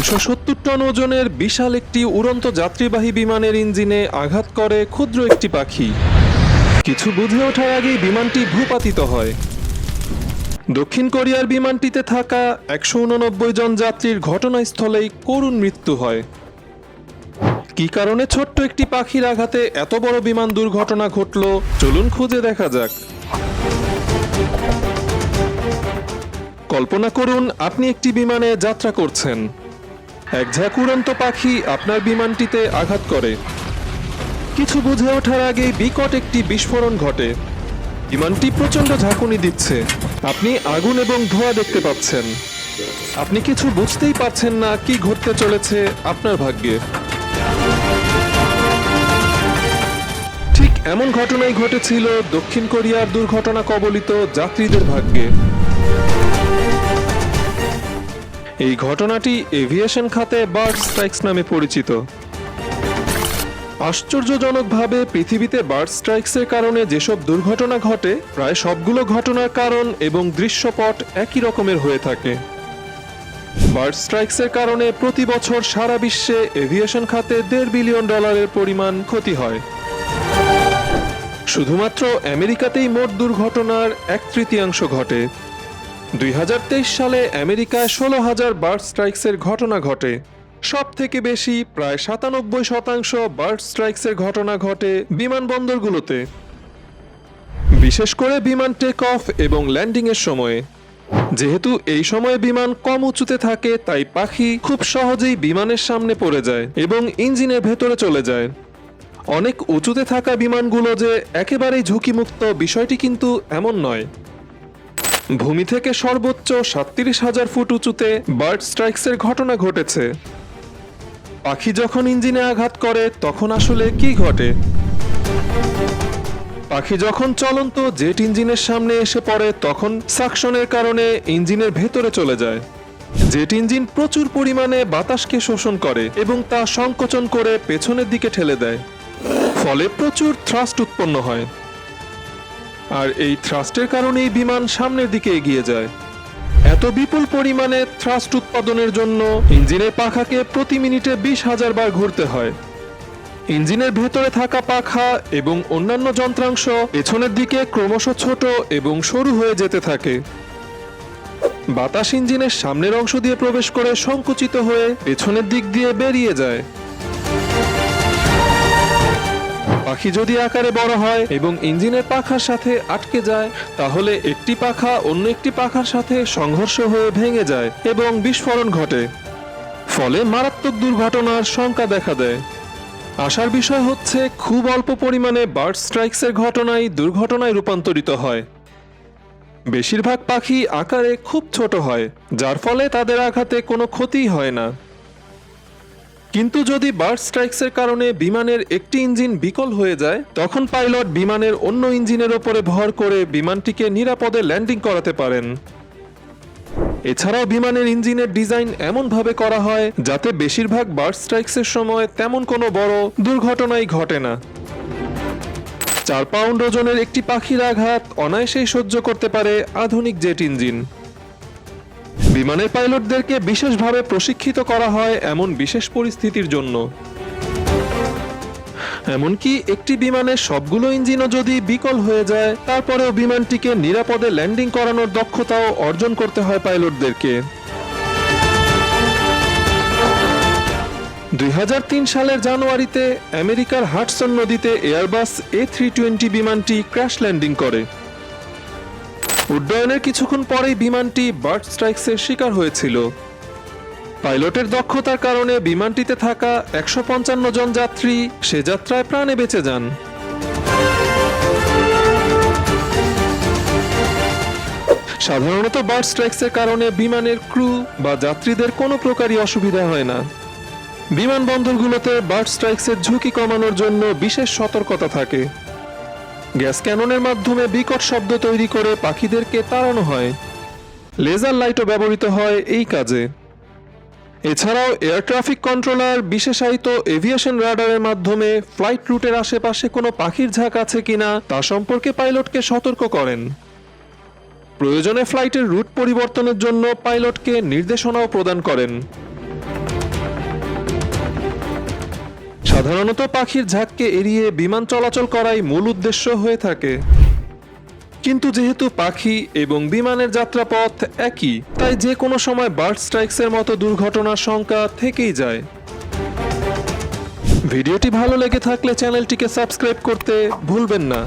তিনশো সত্তর টন ওজনের বিশাল একটি উড়ন্ত যাত্রীবাহী বিমানের ইঞ্জিনে আঘাত করে ক্ষুদ্র একটি পাখি। কিছু বুঝে ওঠার আগেই বিমানটি ভূপাতিত হয়। দক্ষিণ কোরিয়ার বিমানটিতে থাকা একশো উননব্বই জন যাত্রীর ঘটনাস্থলেই করুণ মৃত্যু হয়। কি কারণে ছোট্ট একটি পাখির আঘাতে এত বড় বিমান দুর্ঘটনা ঘটল, চলুন খুঁজে দেখা যাক। কল্পনা করুন, আপনি একটি বিমানে যাত্রা করছেন। এক ঝাঁক উড়ন্ত পাখি আপনার বিমানটিতে আঘাত করে। কিছু বুঝে ওঠার আগেই বিকট একটি বিস্ফোরণ ঘটে। বিমানটি প্রচণ্ড ঝাঁকুনি দিচ্ছে। আপনি আগুন এবং ধোঁয়া দেখতে পাচ্ছেন। আপনি কিছু বুঝতেই পারছেন না কি ঘটতে চলেছে আপনার ভাগ্যে। ঠিক এমন ঘটনাই ঘটেছিল দক্ষিণ কোরিয়ার দুর্ঘটনা কবলিত যাত্রীদের ভাগ্যে। এই ঘটনাটি এভিয়েশন খাতে বার্ড স্ট্রাইকস নামে পরিচিত। আশ্চর্যজনকভাবে পৃথিবীতে বার্ড স্ট্রাইকসের কারণে যেসব দুর্ঘটনা ঘটে, প্রায় সবগুলো ঘটনার কারণ এবং দৃশ্যপট একই রকমের হয়ে থাকে। বার্ড স্ট্রাইকসের কারণে প্রতি বছর সারা বিশ্বে এভিয়েশন খাতে দেড় বিলিয়ন ডলারের পরিমাণ ক্ষতি হয়। শুধুমাত্র আমেরিকাতেই মোট দুর্ঘটনার এক তৃতীয়াংশ ঘটে। দুই হাজার তেইশ সালে আমেরিকায় ষোলো হাজার বার্ড স্ট্রাইকসের ঘটনা ঘটে। সব থেকে বেশি প্রায় সাতানব্বই শতাংশ বার্ড স্ট্রাইকসের ঘটনা ঘটে বিমানবন্দরগুলোতে। বিশেষ করে বিমান টেক অফ এবং ল্যান্ডিং এর সময়ে। যেহেতু এই সময়ে বিমান কম উঁচুতে থাকে, তাই পাখি খুব সহজেই বিমানের সামনে পড়ে যায় এবং ইঞ্জিনের ভেতরে চলে যায়। অনেক উঁচুতে থাকা বিমানগুলো যে একেবারেই ঝুঁকিমুক্ত বিষয়টি কিন্তু এমন নয়। ভূমি থেকে সর্বোচ্চ সাতত্রিশ হাজার ফুট উঁচুতে বার্ড স্ট্রাইকসের ঘটনা ঘটেছে। পাখি যখন ইঞ্জিনে আঘাত করে, তখন আসলে কি ঘটে? পাখি যখন চলন্ত জেট ইঞ্জিনের সামনে এসে পড়ে, তখন সাকশনের কারণে ইঞ্জিনের ভেতরে চলে যায়। জেট ইঞ্জিন প্রচুর পরিমাণে বাতাসকে শোষণ করে এবং তা সংকোচন করে পেছনের দিকে ঠেলে দেয়। ফলে প্রচুর থ্রাস্ট উৎপন্ন হয়। আর এই থ্রাস্টের কারণেই বিমান সামনের দিকে এগিয়ে যায়। এত বিপুল পরিমাণে থ্রাস্ট উৎপাদনের জন্য ইঞ্জিনের পাখাকে প্রতি মিনিটে বিশ হাজার বার ঘুরতে হয়। ইঞ্জিনের ভেতরে থাকা পাখা এবং অন্যান্য যন্ত্রাংশ পেছনের দিকে ক্রমশ ছোট এবং সরু হয়ে যেতে থাকে। বাতাস ইঞ্জিনের সামনের অংশ দিয়ে প্রবেশ করে সংকুচিত হয়ে পেছনের দিক দিয়ে বেরিয়ে যায়। পাখি যদি আকারে বড় হয় এবং ইঞ্জিনের পাখার সাথে আটকে যায়, তাহলে একটি পাখা অন্য একটি পাখার সাথে সংঘর্ষ হয়ে ভেঙে যায় এবং বিস্ফোরণ ঘটে। ফলে মারাত্মক দুর্ঘটনার শঙ্কা দেখা দেয়। আসার বিষয় হচ্ছে, খুব অল্প পরিমাণে বার্ড স্ট্রাইকসের ঘটনায় দুর্ঘটনায় রূপান্তরিত হয়। বেশিরভাগ পাখি আকারে খুব ছোট হয়, যার ফলে তাদের আঘাতে কোনো ক্ষতিই হয় না। কিন্তু যদি বার্ড স্ট্রাইকসের কারণে বিমানের একটি ইঞ্জিন বিকল হয়ে যায়, তখন পাইলট বিমানের অন্য ইঞ্জিনের ওপরে ভর করে বিমানটিকে নিরাপদে ল্যান্ডিং করাতে পারেন। এছাড়াও বিমানের ইঞ্জিনের ডিজাইন এমনভাবে করা হয় যাতে বেশিরভাগ বার্ড স্ট্রাইকসের সময় তেমন কোনো বড় দুর্ঘটনাই ঘটে না। চার পাউন্ড ওজনের একটি পাখির আঘাত অনায়াসেই সহ্য করতে পারে আধুনিক জেট ইঞ্জিন। বিমানের পাইলটদেরকে বিশেষভাবে প্রশিক্ষিত করা হয় এমন বিশেষ পরিস্থিতির জন্য। এমনকি একটি বিমানের সবগুলো ইঞ্জিনও যদি বিকল হয়ে যায়, তারপরেও বিমানটিকে নিরাপদে ল্যান্ডিং করানোর দক্ষতাও অর্জন করতে হয় পাইলটদেরকে। দুই হাজার তিন সালের জানুয়ারিতে আমেরিকার হাটসন নদীতে এয়ারবাস এ থ্রি টোয়েন্টি বিমানটি ক্র্যাশ ল্যান্ডিং করে। উড্ডয়নের কিছুক্ষণ পরেই বিমানটি বার্ড স্ট্রাইকসের শিকার হয়েছিল। পাইলটের দক্ষতার কারণে বিমানটিতে থাকা একশো পঞ্চান্ন জন যাত্রী সে যাত্রায় প্রাণে বেঁচে যান। সাধারণত বার্ড স্ট্রাইকসের কারণে বিমানের ক্রু বা যাত্রীদের কোনো প্রকারই অসুবিধা হয় না। বিমানবন্দরগুলোতে বার্ড স্ট্রাইকসের ঝুঁকি কমানোর জন্য বিশেষ সতর্কতা থাকে। গ্যাস ক্যাননের মাধ্যমে বিকট শব্দ তৈরি করে পাখিদেরকে তাড়ানো হয়। লেজার লাইটও ব্যবহৃত হয় এই কাজে। এছাড়াও এয়ার ট্রাফিক কন্ট্রোলার, বিশেষায়িত এভিয়েশন রাডারের মাধ্যমে ফ্লাইট রুটের আশেপাশে কোনো পাখির ঝাঁক আছে কিনা তা সম্পর্কে পাইলটকে সতর্ক করেন। প্রয়োজনে ফ্লাইটের রুট পরিবর্তনের জন্য পাইলটকে নির্দেশনাও প্রদান করেন। সাধারণত পাখির ঝাঁককে এড়িয়ে বিমান চলাচল করাই মূল উদ্দেশ্য হয়ে থাকে। কিন্তু যেহেতু পাখি এবং বিমানের যাত্রাপথ একই, তাই যে কোনো সময় বার্ড স্ট্রাইকসের মতো দুর্ঘটনার শঙ্কা থেকেই যায়। ভিডিওটি ভালো লেগে থাকলে চ্যানেলটিকে সাবস্ক্রাইব করতে ভুলবেন না।